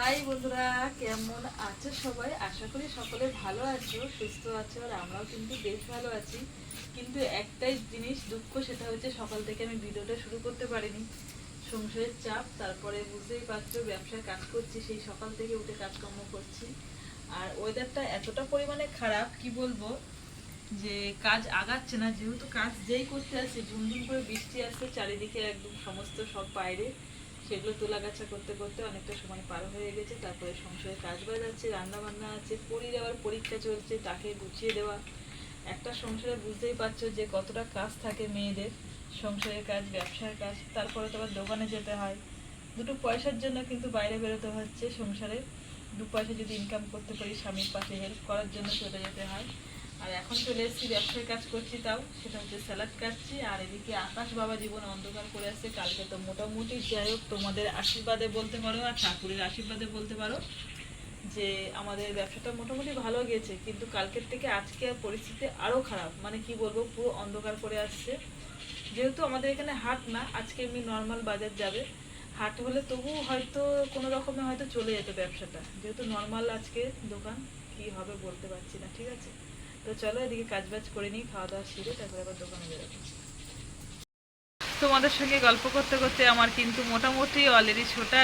High বন্ধুরা, কেমন আছো সবাই? আশা করি সকলে ভালো আছো, সুস্থ আছো, আর আমরাও কিন্তু বেশ ভালো আছি। কিন্তু একটাই জিনিস দুঃখ, সেটা হচ্ছে সকাল থেকে আমি ভিডিওটা শুরু করতে পারিনি। সংসারের চাপ, তারপরে বুঝতেই পারছ ব্যবসায় কাজ করছি, সেই সকাল থেকে উঠে কাজকর্ম করছি। আর ওয়েদারটা এতটা পরিমাণে খারাপ, কি বলব, যে কাজ আগাচ্ছে না। যেহেতু কাজ যেই করতে আসছে, ঝুমঝুম করে বৃষ্টি আসছে, চারিদিকে একদম সমস্ত সব বাইরে। সেগুলো তোলা গাছা করতে করতে অনেকটা সময় পার হয়ে গেছে, তারপরে সংসারে কাজ বাজ আছে রান্না বান্না আছে পরি দেওয়ার পরীক্ষা চলছে, তাকে গুছিয়ে দেওয়া। একটা সংসারে বুঝতেই পারছ যে কতটা কাজ থাকে মেয়েদের, সংসারের কাজ, ব্যবসার কাজ, তারপরে তো আবার দোকানে যেতে হয়। দুটো পয়সার জন্য কিন্তু বাইরে বেরোতে হচ্ছে সংসারে। দু পয়সা যদি ইনকাম করতে পারি, স্বামীর পাশে হেল্প করার জন্য চলে যেতে হয়। আর এখন চলে এসেছি ব্যবসার কাজ করছি তাও, সেটা হচ্ছে স্যালাড কাটছি। আর এদিকে আকাশ বাবা জীবন অন্ধকার করে আসছে কালকে তো মোটামুটি যাই হোক, তোমাদের আশীর্বাদে বলতে পারো আর ঠাকুরের আশীর্বাদে বলতে পারো যে আমাদের ব্যবসাটা মোটামুটি ভালো গেছে কিন্তু কালকের থেকে আজকে আর পরিস্থিতি আরও খারাপ। মানে কি বলব, পুরো অন্ধকার করে আসছে। যেহেতু আমাদের এখানে হাট না, আজকে এমনি নর্মাল বাজার যাবে। হাট হলে তবুও হয়তো কোনো রকমে হয়তো চলে যেত ব্যবসাটা। যেহেতু নর্মাল আজকে দোকান, কি হবে বলতে পারছি না, ঠিক আছে? তো চলো এদিকে কাজ বাজ করে নিই, খাওয়া দাওয়া সেরে তারপরে আবার দোকানে বেরোবো। তোমাদের সঙ্গে গল্প করতে করতে আমার কিন্তু মোটামুটি অলরেডি ছোটা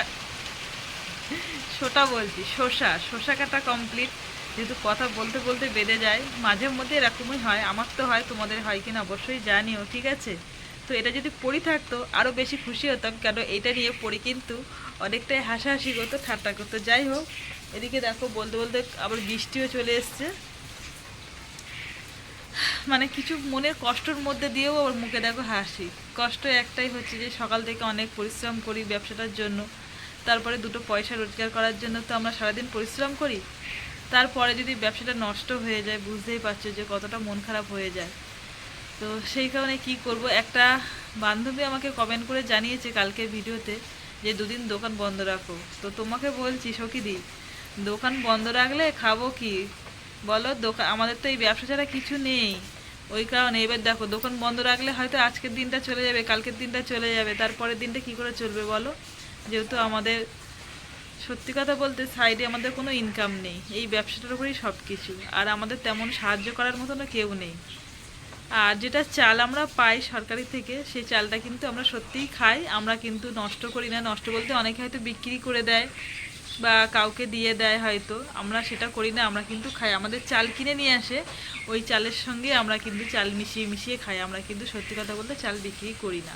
ছোটা বলছি, শসা শসা কাটা কমপ্লিট যেহেতু কথা বলতে বলতে বেড়ে যায়, মাঝে মধ্যে এরকমই হয়, আমার তো হয়, তোমাদের হয় কিনা অবশ্যই জানিও, ঠিক আছে? তো এটা যদি পড়ি থাকতো আরও বেশি খুশি হতাম, কেন এটা নিয়ে পড়ি কিন্তু অনেকটাই হাসাহাসি করতো, ঠাট্টা করতো। যাই হোক, এদিকে দেখো, বলতে বলতে আবার বৃষ্টিও চলে এসছে। মানে কিছু মনের কষ্টর মধ্যে দিয়েও ওর মুখে দেখো হাসি। কষ্ট একটাই হচ্ছে যে সকাল থেকে অনেক পরিশ্রম করি ব্যবসাটার জন্য। তারপরে দুটো পয়সা রোজগার করার জন্য তো আমরা সারাদিন পরিশ্রম করি। তারপরে যদি ব্যবসাটা নষ্ট হয়ে যায়, বুঝতেই পারছ যে কতটা মন খারাপ হয়ে যায়। তো সেই কারণে কি করব, একটা বান্ধবী আমাকে কমেন্ট করে জানিয়েছে কালকে ভিডিওতে যে, দুদিন দোকান বন্ধ রাখো। তো তোমাকে বলছি সখীদি দোকান বন্ধ রাখলে খাব কি? বলো দোকান আমাদের তো এই ব্যবসা ছাড়া কিছু নেই। ওই কারণে এবার দেখো, দোকান বন্ধ রাখলে হয়তো আজকের দিনটা চলে যাবে, কালকের দিনটা চলে যাবে, তারপরের দিনটা কি করে চলবে বলো? যেহেতু আমাদের, সত্যি কথা বলতে সাইডে আমাদের কোনো ইনকাম নেই, এই ব্যবসাটার উপরেই সব কিছু আর আমাদের তেমন সাহায্য করার মতনও কেউ নেই। আর যেটা চাল আমরা পাই সরকারি থেকে সেই চালটা কিন্তু আমরা সত্যিই খাই, আমরা কিন্তু নষ্ট করি না। নষ্ট বলতে অনেকে হয়তো বিক্রি করে দেয় বা কাউকে দিয়ে দেয় হয়তো, আমরা সেটা করি না, আমরা কিন্তু খাই। আমাদের চাল কিনে নিয়ে আসে, ওই চালের সঙ্গে আমরা কিন্তু চাল মিশিয়ে মিশিয়ে খাই। আমরা কিন্তু সত্যি কথা বলতে চাল বিক্রি করি না।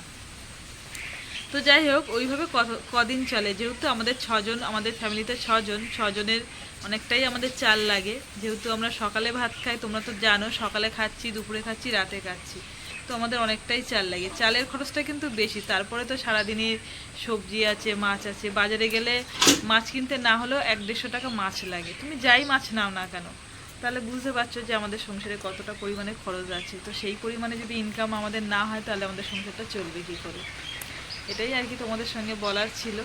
তো যাই হোক, ওইভাবে কদিন চলে। যেহেতু আমাদের ছজন, আমাদের ফ্যামিলিতে ছজন, ছজনের অনেকটাই আমাদের চাল লাগে। যেহেতু আমরা সকালে ভাত খাই, তোমরা তো জানো, সকালে খাচ্ছি, দুপুরে খাচ্ছি, রাতে খাচ্ছি। তো আমাদের অনেকটাই চাল লাগে। চালের খরচটা কিন্তু বেশি। তারপরে তো সারাদিনই সবজি আছে, মাছ আছে। বাজারে গেলে মাছ কিনতে না হলেও এক দেড়শো টাকা মাছ লাগে। তুমি যাই মাছ নাও না কেন? তাহলে বুঝতে পারছ যে আমাদের সংসারে কতটা পরিমাণে খরচ আছে। তো সেই পরিমাণে যদি ইনকাম আমাদের না হয়, তাহলে আমাদের সংসারটা চলবে কী করে? এটাই আর কি তোমাদের সঙ্গে বলার ছিল।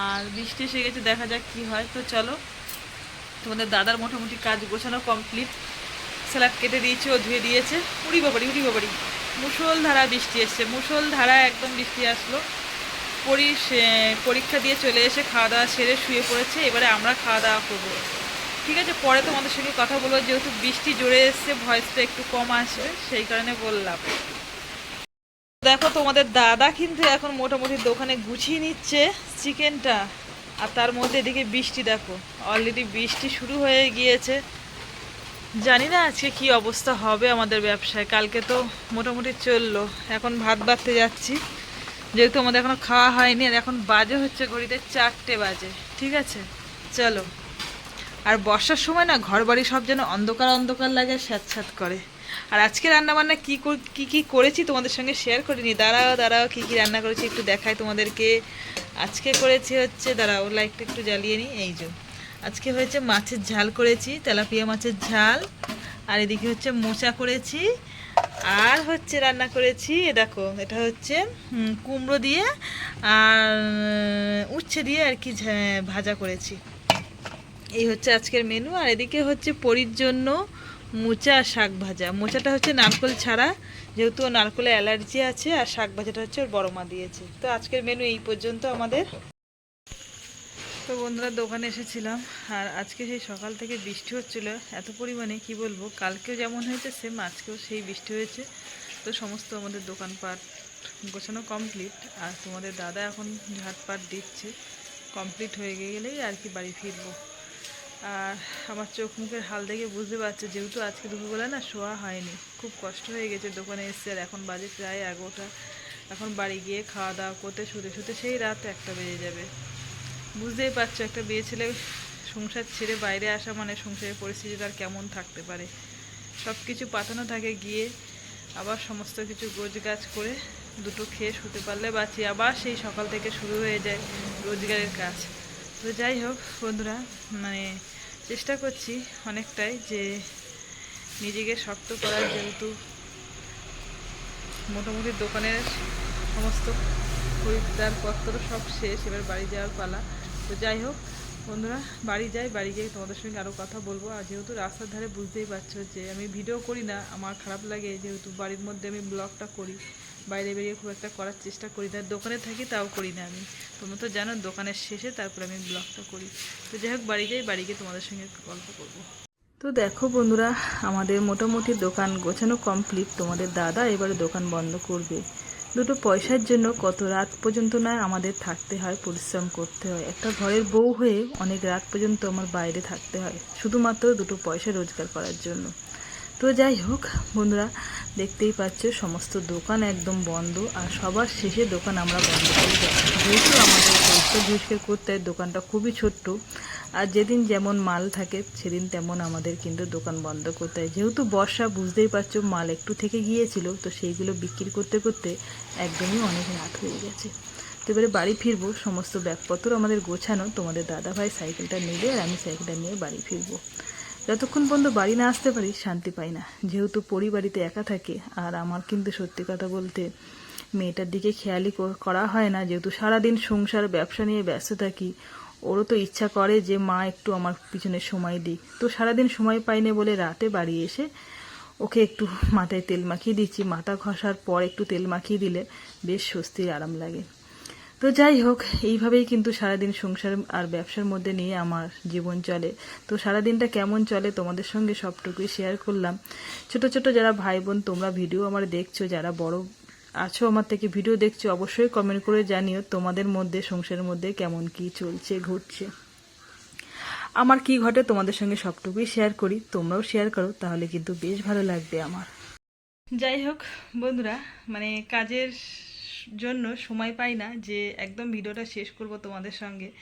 আর বৃষ্টি এসে গেছে, দেখা যাক কি হয়। তো চলো, তোমাদের দাদার মোটামুটি কাজ গোছানো কমপ্লিট স্যালাড কেটে দিয়েছে, ও ধুয়ে দিয়েছে। উড়ি বাবারি উড়ি বাবারি মুসল ধারা বৃষ্টি এসছে। মুসল ধারা একদম বৃষ্টি আসলো। পরি পরীক্ষা দিয়ে চলে এসে খাওয়া দাওয়া সেরে শুয়ে পড়েছে। এবারে আমরা খাওয়া দাওয়া করব। ঠিক আছে, পরে তোমাদের সঙ্গে কথা বলব। যেহেতু বৃষ্টি জোরে এসছে, ভয়েসটা একটু কম আসবে সেই কারণে বললাম। দেখো, তোমাদের দাদা কিন্তু এখন মোটামুটি দোকানে গুছিয়ে নিচ্ছে চিকেনটা। আর তার মধ্যে এদিকে বৃষ্টি, দেখো। অলরেডি বৃষ্টি শুরু হয়ে গিয়েছে। জানি না আজকে কি অবস্থা হবে আমাদের ব্যবসায়। কালকে তো মোটামুটি চলল। এখন ভাত বাড়তে যাচ্ছি। যেহেতু আমাদের এখনও খাওয়া হয়নি, আর এখন বাজে হচ্ছে ঘড়িতে চারটে বাজে। ঠিক আছে? চলো। আর বর্ষার সময় না ঘর বাড়ি সব যেন অন্ধকার অন্ধকার লাগে, স্যাঁতস্যাঁত করে। আর আজকে রান্না বান্না কী কী কী করেছি তোমাদের সঙ্গে শেয়ার করিনি দাঁড়াও দাঁড়াও, কী কী রান্না করেছি একটু দেখাই তোমাদেরকে। আজকে করেছি হচ্ছে, দাঁড়াও লাইটটা একটু জ্বালিয়ে নিই এই যে। আজকে হয়েছে মাছের ঝাল করেছি, তেলাপিয়া মাছের ঝাল, আর এদিকে হচ্ছে মোচা করেছি, আর হচ্ছে রান্না করেছি, এ দেখো, এটা হচ্ছে কুমড়ো দিয়ে, আর উচ্ছে দিয়ে আর কি ভাজা করেছি। এই হচ্ছে আজকের মেনু আর এদিকে হচ্ছে পরির জন্য মোচা আর শাক ভাজা। মোচাটা হচ্ছে নারকোল ছাড়া, যেহেতু নারকোলে অ্যালার্জি আছে, আর শাক ভাজাটা হচ্ছে ওর বড় মা দিয়েছে। তো আজকের মেনু এই পর্যন্ত আমাদের। তো বন্ধুরা, দোকানে এসেছিলাম। আর আজকে সেই সকাল থেকে বৃষ্টি হচ্ছিল, এত পরিমাণে, কি বলব, কালকেও যেমন হয়েছে সেম আজকেও সেই বৃষ্টি হয়েছে। তো সমস্ত আমাদের দোকানপাট গোছানো কমপ্লিট আর তোমাদের দাদা এখন ঝাটপাট দিচ্ছে। কমপ্লিট হয়ে গেলেই আর কি বাড়ি ফিরবো। আর আমার চোখ মুখের হাল দেখে বুঝতে পারছে, যেহেতু আজকে দুপুরবেলা না শোয়া হয়নি। খুব কষ্ট হয়ে গেছে দোকানে এসছে আর এখন বাজে প্রায় এগারোটা। এখন বাড়ি গিয়ে খাওয়া দাওয়া করতে, শুতে শুতে সেই রাত একটা বেজে যাবে। বুঝতেই পারছ, একটা বিয়ে ছেলে সংসার ছেড়ে বাইরে আসা মানে সংসারের পরিস্থিতি তার কেমন থাকতে পারে? সব কিছু পাতানো থাকে গিয়ে আবার সমস্ত কিছু গোছ গাছ করে দুটো খেয়ে শুতে পারলে বাঁচি, আবার সেই সকাল থেকে শুরু হয়ে যায় রোজগারের কাজ। তো যাই হোক বন্ধুরা মানে চেষ্টা করছি অনেকটাই যে নিজেকে শক্ত করার, যেহেতু মোটামুটি দোকানের সমস্ত খরিদ্দার পত্র সব শেষ, এবার বাড়ি যাওয়ার পালা। তো যাই হোক, বন্ধুরা, বাড়ি যাই, বাড়ি গিয়ে তোমাদের সঙ্গে আরও কথা বলব। আর যেহেতু রাস্তার ধারে বুঝতেই পারছ যে আমি ভিডিও করি না, আমার খারাপ লাগে যেহেতু বাড়ির মধ্যে আমি ব্লগটা করি। বাইরে বেরিয়ে খুব একটা করার চেষ্টা করি না, দোকানে থাকি তাও করি না আমি। তোমরা তো জানো, দোকানের শেষে তারপরে আমি ব্লগটা করি। তো যাই হোক, বাড়ি যাই, বাড়ি গিয়ে তোমাদের সঙ্গে গল্প করব। তো দেখো বন্ধুরা, আমাদের মোটামুটি দোকান গোছানো কমপ্লিট তোমাদের দাদা এবারে দোকান বন্ধ করবে। দুটো পয়সার জন্য কত রাত পর্যন্ত না আমাদের থাকতে হয়, পরিশ্রম করতে হয়। একটা ঘরের বউ হয়ে অনেক রাত পর্যন্ত আমার বাইরে থাকতে হয়, শুধুমাত্র দুটো পয়সা রোজগার করার জন্য। তো যাই হোক, বন্ধুরা, দেখতেই পাচ্ছ সমস্ত দোকান একদম বন্ধ, আর সবার শেষে দোকান আমরা বন্ধ করে যাই যেহেতু আমাদের পরিষ্কার পরিষ্কার করতে হয় দোকানটা খুবই ছোট্ট। আর যেদিন যেমন মাল থাকে, সেদিন তেমন আমাদের কিন্তু দোকান বন্ধ করতে হয়। যেহেতু বর্ষা, বুঝতেই পারছ, মাল একটু থেকে গিয়েছিল, তো সেইগুলো বিক্রি করতে করতে একদমই অনেক রাত হয়ে গেছে। তো এবারে বাড়ি ফিরবো, সমস্ত ব্যাগপত্র আমাদের গোছানো, তোমাদের দাদা ভাই সাইকেলটা নিলে আর আমি সাইকেলটা নিয়ে বাড়ি ফিরবো। যতক্ষণ পর্যন্ত বাড়ি না আসতে পারি, শান্তি পাই না। যেহেতু পরিবারিতে একা থাকে, আর আমার কিন্তু সত্যি কথা বলতে মেয়েটার দিকে খেয়ালই কর- করা হয় না, যেহেতু সারাদিন সংসার, ব্যবসা নিয়ে ব্যস্ত থাকি। ওরও তো ইচ্ছা করে যে, মা, একটু আমার পিছনে সময় দিক। তো সারাদিন সময় পাইনি বলে রাতে বাড়ি এসে ওকে একটু মাথায় তেল মাখিয়ে দিচ্ছি। মাথা ঘষার পর একটু তেল মাখিয়ে দিলে বেশ স্বস্তির আরাম লাগে। তো যাই হোক, এইভাবেই কিন্তু সারাদিন সংসার আর ব্যবসার মধ্যে নিয়ে আমার জীবন চলে। তো সারাদিনটা কেমন চলে তোমাদের সঙ্গে সবটুকুই শেয়ার করলাম। ছোট ছোট যারা ভাই বোন, তোমরা ভিডিও আমার দেখছ, যারা বড় আছো, আমার থেকে ভিডিও দেখছ, অবশ্যই কমেন্ট করে জানিও তোমাদের মধ্যে, সংসারের মধ্যে কেমন কি চলছে, ঘটছে। আমার কি ঘটে তোমাদের সঙ্গে সবটুকুই শেয়ার করি, তোমরাও শেয়ার করো, তাহলে কিন্তু বেশ ভালো লাগবে আমার। যাই হোক, বন্ধুরা মানে কাজের জন্য সময় পাই না যে একদম ভিডিওটা শেষ করব তোমাদের সঙ্গে।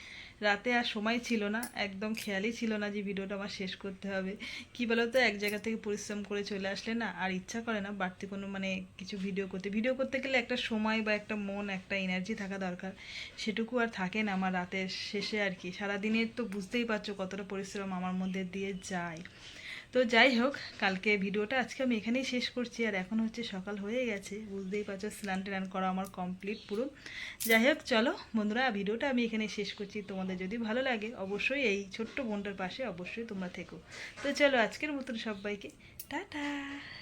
রাতে আর সময় ছিল না, একদম খেয়ালই ছিল না যে ভিডিওটা আমার শেষ করতে হবে। কি বলো তো এক জায়গা থেকে পরিশ্রম করে চলে আসলে না আর ইচ্ছা করে না বাড়তি কোনো মানে কিছু ভিডিও করতে। ভিডিও করতে গেলে একটা সময় বা একটা মন, একটা এনার্জি থাকা দরকার। সেটুকু আর থাকে না আমার রাতের শেষে আর কি। সারাদিনের তো বুঝতেই পারছ কতটা পরিশ্রম আমার মধ্যে দিয়ে যায়। তো যাই হোক, কালকে ভিডিওটা আজকে আমি এখানেই শেষ করছি। আর এখন হচ্ছে সকাল হয়ে গেছে, বুঝতেই পারছ, স্নান টান করা আমার কমপ্লিট পুরো। যাই হোক, চলো বন্ধুরা, ভিডিওটা আমি এখানে শেষ করছি। তোমাদের যদি ভালো লাগে, অবশ্যই এই ছোট্ট বোনটার পাশে অবশ্যই তোমরা থেকো। তো চলো, আজকের মতন সবাইকে, টাটা!